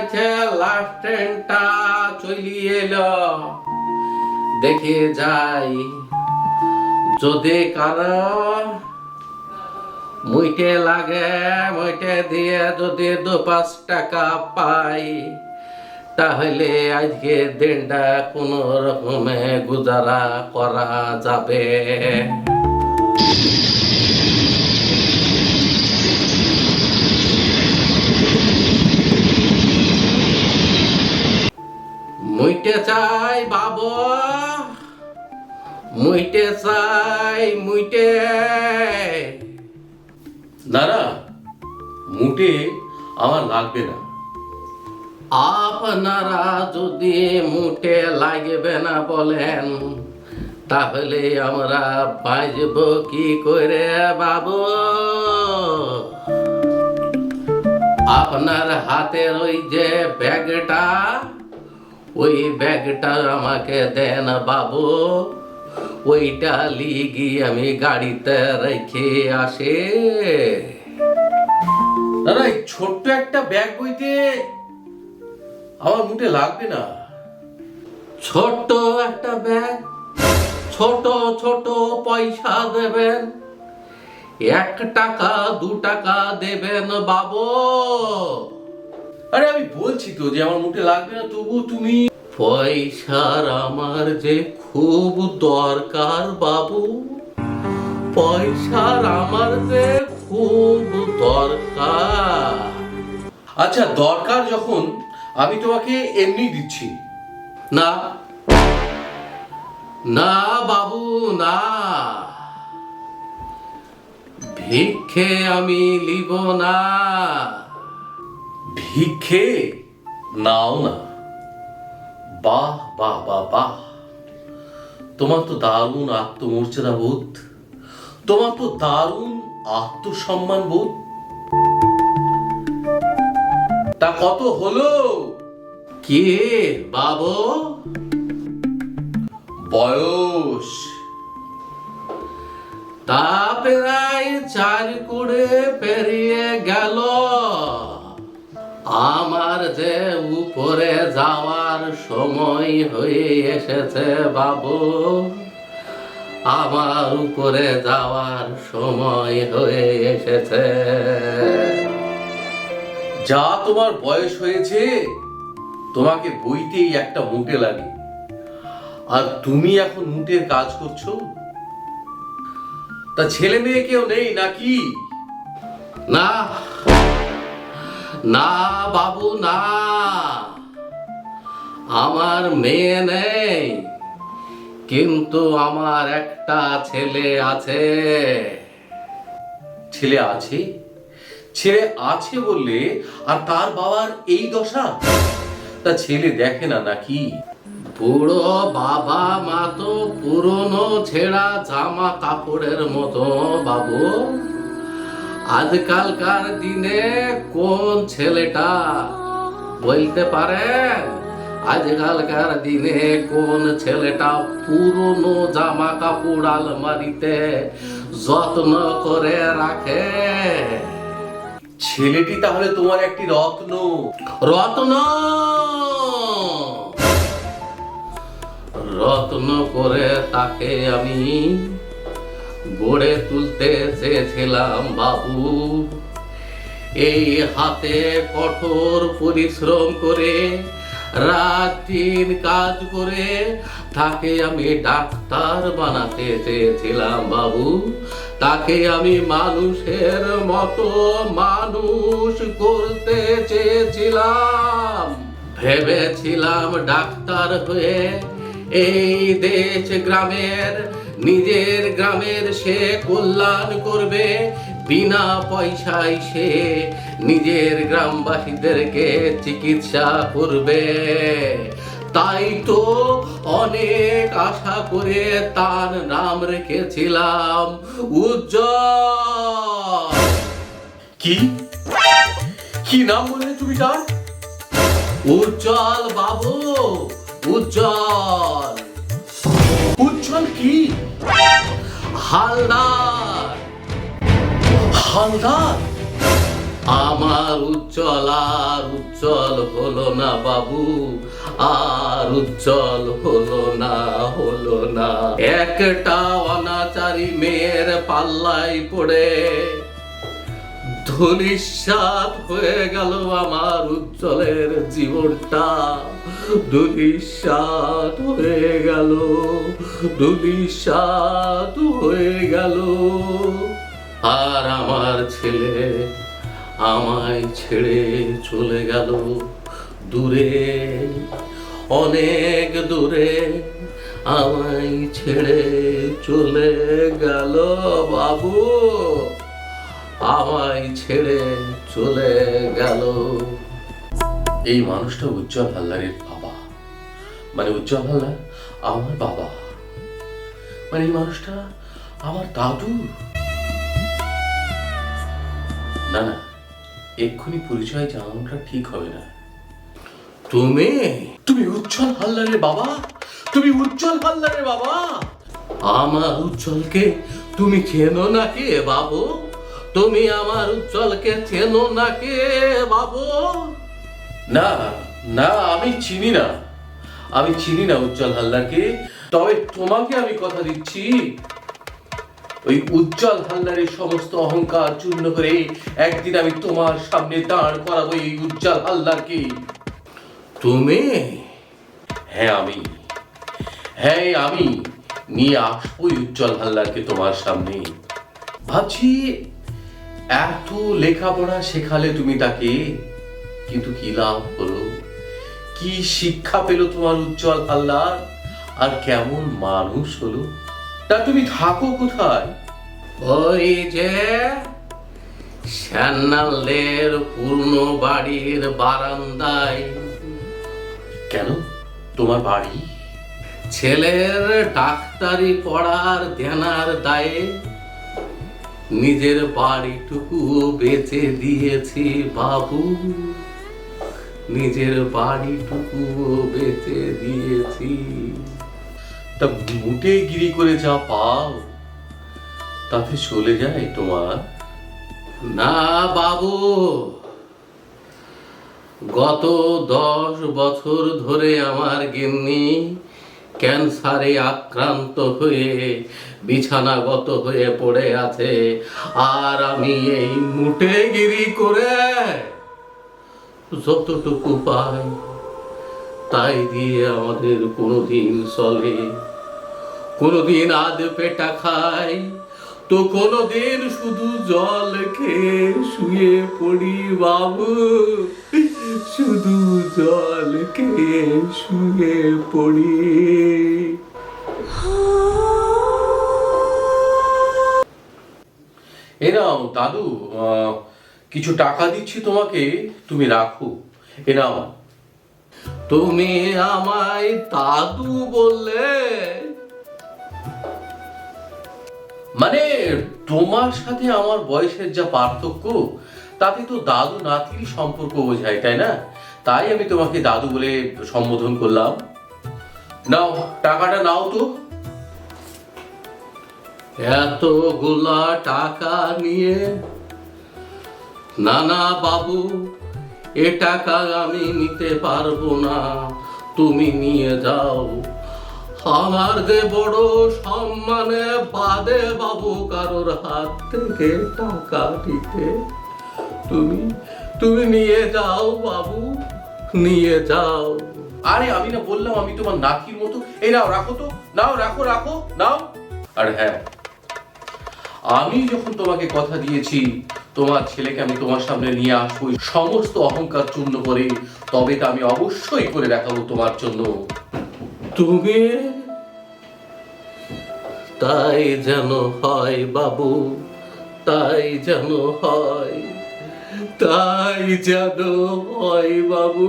আছে লাস্ট ট্রেনটা চলি এলো। দেখে যাই, যদি কারও মুইটে লাগে, মুইটে দিয়ে যদি দু পাঁচ টাকা পাই, তাহলে আজকে দিনটা কোনো রকমে গুজারা করা যাবে। মুইটে চাই বাবা। মুইটে চাই, মুইটে। না মুটে আমার লাগবে না। আপনারা যদি মুটে লাগবে না বলেন, তাহলে আমরা বাজব কি করে বাবু? আপনার হাতের ওই যে ব্যাগটা ওই ব্যাগটা আমাকে দেন বাবু। ওইটা লিগি আমি গাড়িতে রেখে আসে। না এই ছোট্ট একটা ব্যাগ বইতে আমার মুটে লাগবে না। ছোট্ট একটা ব্যাগ ছোট ছোট পয়সা দেবেন। এক টাকা দু টাকা দেবেন বাবু। আরে আমি বলছি তো যে আমার মুটে লাগবে না তবু তুমি পয়সার আমার যে খুব দরকার বাবু। পয়সার আমার যে খুব দরকার। আচ্ছা দরকার যখন আমি তোমাকে এমনি দিচ্ছি। না। না বাবু, না। ভিক্ষে আমি লিব না। ভিক্ষে নাও না। বাহ বাহ বাহ বাহ। তোমার তো দারুণ আত্মমর্যাদা বোধ। তোমার তো দারুণ আত্মসম্মান বোধ। তা কত হলো? কে বাবু? বয়স। তা প্রায় চার করে পেরিয়ে গেল। আমার যে উপরে যাওয়ার সময় হয়ে এসেছে বাবু, আমার উপরে যাওয়ার সময় হয়ে এসেছে। যা তোমার বয়স হয়েছে, তোমাকে বইতেই একটা মুটে লাগে। আর তুমি এখন মুটের কাজ করছ? তা ছেলে মেয়ে কেউ নেই নাকি? না না বাবু, না। আমার মেয়ে নেই, কিন্তু আমার একটা ছেলে আছে। ছেলে আছে? ছেলে আছে বললে আর তার বাবার এই দশা? তা ছেলে দেখে না নাকি? বুড়ো বাবা মা তো পুরনো ছেঁড়া জামা কাপড়ের মতো, বাবু। আজকালকার দিনে কোন ছেলেটা বলতে পারেন আজকালকার দিনে কোন ছেলেটা পুরনো জামা কাপড় আলমারিতে যত্ন করে রাখে? ছেলেটি তাহলে তোমার একটি রত্ন। রত্ন? রত্ন করে তাকে আমি গড়ে তুলতে চেয়েছিলাম বাবু। এই হাতে কঠোর পরিশ্রম করে রাত কাজ করে তাকে আমি ডাক্তার বানাতে চেয়েছিলাম বাবু। তাকে আমি মানুষের মতো মানুষ করতে চেয়েছিলাম। ভেবেছিলাম ডাক্তার হয়ে এই দেশ গ্রামের নিজের গ্রামের সে কল্যাণ করবে বিনা পয়সায় সে নিজের গ্রামবাসীদেরকে চিকিৎসা করবে। তাই তো অনেক আশা করে তার নাম রেখেছিলাম উজ্জ্বল। কি? কি নাম বললে তুমি তার উজ্জ্বল বাবু উজ্জ্বল। উজ্জ্বল কি? হালদার। হালদার? আমার উজ্জ্বল, আর উজ্জ্বল হলো না বাবু, আর উজ্জ্বল হলো না হলো না। একটা অনাচারী মেয়ের পাল্লাই পড়ে ধুলিসাত হয়ে গেল আমার উজ্জ্বলের জীবনটা। ধুলিসাত হয়ে গেল ধুলিসাত হয়ে গেল। আর আমার ছেলে আমায় ছেড়ে চলে গেল দূরে, অনেক দূরে আমায় ছেড়ে চলে গেল বাবু। আমায় ছেড়ে চলে গেল। এই মানুষটা উজ্জ্বল হালদারের বাবা। মানে উজ্জ্বল হালদার আমার বাবা। মানে এই মানুষটা আমার দাদু। না না, এক্ষুনি পরিচয় জানানোটা ঠিক হবে না। তুমি তুমি উজ্জ্বল হালদারের বাবা? তুমি উজ্জ্বল হালদারের বাবা? আমার উজ্জ্বলকে তুমি চেনো না কে, বাবু? তুমি আমার উজ্জ্বলকে চেনো না কে বাবু? না না আমি চিনি না। আমি চিনি না উজ্জ্বল হালদারকে। তবে তোমাকে আমি কথা দিচ্ছি। ওই উজ্জ্বল হালদারের সমস্ত অহংকার চূর্ণ করে একদিন আমি তোমার সামনে দাঁড় করাবো এই উজ্জ্বল হালদারকে। তুমি? হ্যাঁ আমি। হ্যাঁ আমি। নিয়ে আসব উজ্জ্বল হালদারকে তোমার সামনে। ভাবছি এত লেখাপড়া শেখালে তুমি তাকে কিন্তু কি লাভ হলো কি শিক্ষা পেল তোমার উজ্জ্বল আল্লাহ? আর কেমন মানুষ হলো? তা তুমি থাকো কোথায়? ওই যে শ্যান্নালের পুরনো বাড়ির বারান্দায়। কেন? তোমার বাড়ি? ছেলের ডাক্তারি পড়ার দেনার দায়ে নিজের বাড়িটুকু বেচে দিয়েছি বাবু। নিজের বাড়িটুকু বেচে দিয়েছি। তা মুটে গিরি করে যা পাও, তাতে চলে যায় তোমার? না বাবু, গত দশ বছর ধরে আমার গিন্নি ক্যান্সারে আক্রান্ত হয়ে, বিছানাগত হয়ে পড়ে আছে। আর আমি এই মুটেগিরি করে যতটুকু পাই, তাই দিয়ে আমাদের কোনোদিন চলে। কোনোদিন আদ পেটা খাই তো কোনোদিন শুধু জল খেয়ে শুয়ে পড়ি বাবু শুধু জল খেয়ে শুয়ে পড়ি। এ নাও দাদু কিছু টাকা দিচ্ছি তোমাকে, তুমি রাখো। এ নাও। তুমি আমায় দাদু বললে মানে তোমার সাথে আমার বয়সের যা পার্থক্য, তাতে তো দাদু নাতির সম্পর্ক বোঝায়, তাই না? তাই আমি তোমাকে দাদু বলে সম্বোধন করলাম। নাও, টাকাটা নাও তো। এতগুলা টাকা নিয়ে না না বাবু, এ টাকা আমি নিতে পারব না। তুমি নিয়ে যাও। আমার যে বড় সম্মানে বাদে বাবু কারোর হাত থেকে টাকা নিতে তুমি তুমি নিয়ে যাও বাবু, নিয়ে যাও। আরে আমি না বললাম আমি তোমার নাতির মতো। এই নাও, রাখো তো। নাও, রাখো রাখো, নাও। আর হ্যাঁ আমি যখন তোমাকে কথা দিয়েছি, তোমার ছেলেকে আমি তোমার সামনে নিয়ে আসব। সমস্ত অহংকার চূর্ণ করে তবে তা আমি অবশ্যই করে দেখাবো তোমার জন্য। তুমি? তাই যেন হয় বাবু, তাই যেন হয়, তাই যেন হয় বাবু।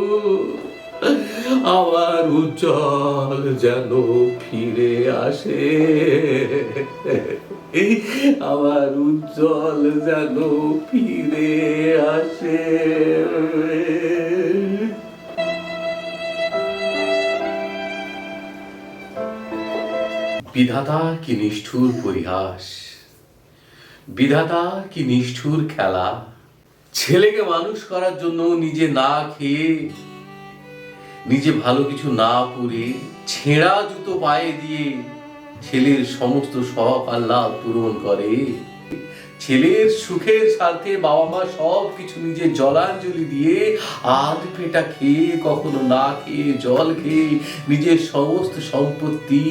আমার উজ্জ্বল যেন ফিরে আসে। আমার উজ্জ্বল যেন ফিরে আসে। বিধাতা কি নিষ্ঠুর পরিহাস? বিধাতা কি নিষ্ঠুর খেলা? ছেলেকে মানুষ করার জন্য নিজে না খেয়ে, নিজে ভালো কিছু না পরে ছেঁড়া জুতো পায়ে দিয়ে ছেলের সমস্ত শখ আল্লাহ পূরণ করে। ছেলের সুখের স্বার্থে বাবা মা সব কিছু নিজের জলাঞ্জলি দিয়ে আধ পেটা খেয়ে, কখনো না খেয়ে, জল খেয়ে নিজের সমস্ত সম্পত্তি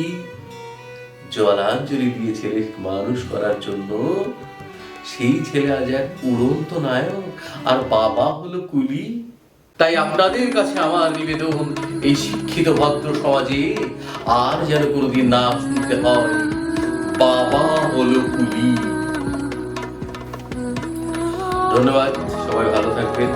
জলাঞ্জলি দিয়ে ছেলে মানুষ করার জন্য। সেই ছেলে আজ এক উড়ন্ত নায়ক, আর বাবা হলো কুলি। তাই আপনাদের কাছে আমার নিবেদন, এই শিক্ষিত ভদ্র সমাজে আর যেন কোনোদিন না শুনতে হয়, বাবা হলো কুলি। ধন্যবাদ, সবাই ভালো থাকবেন।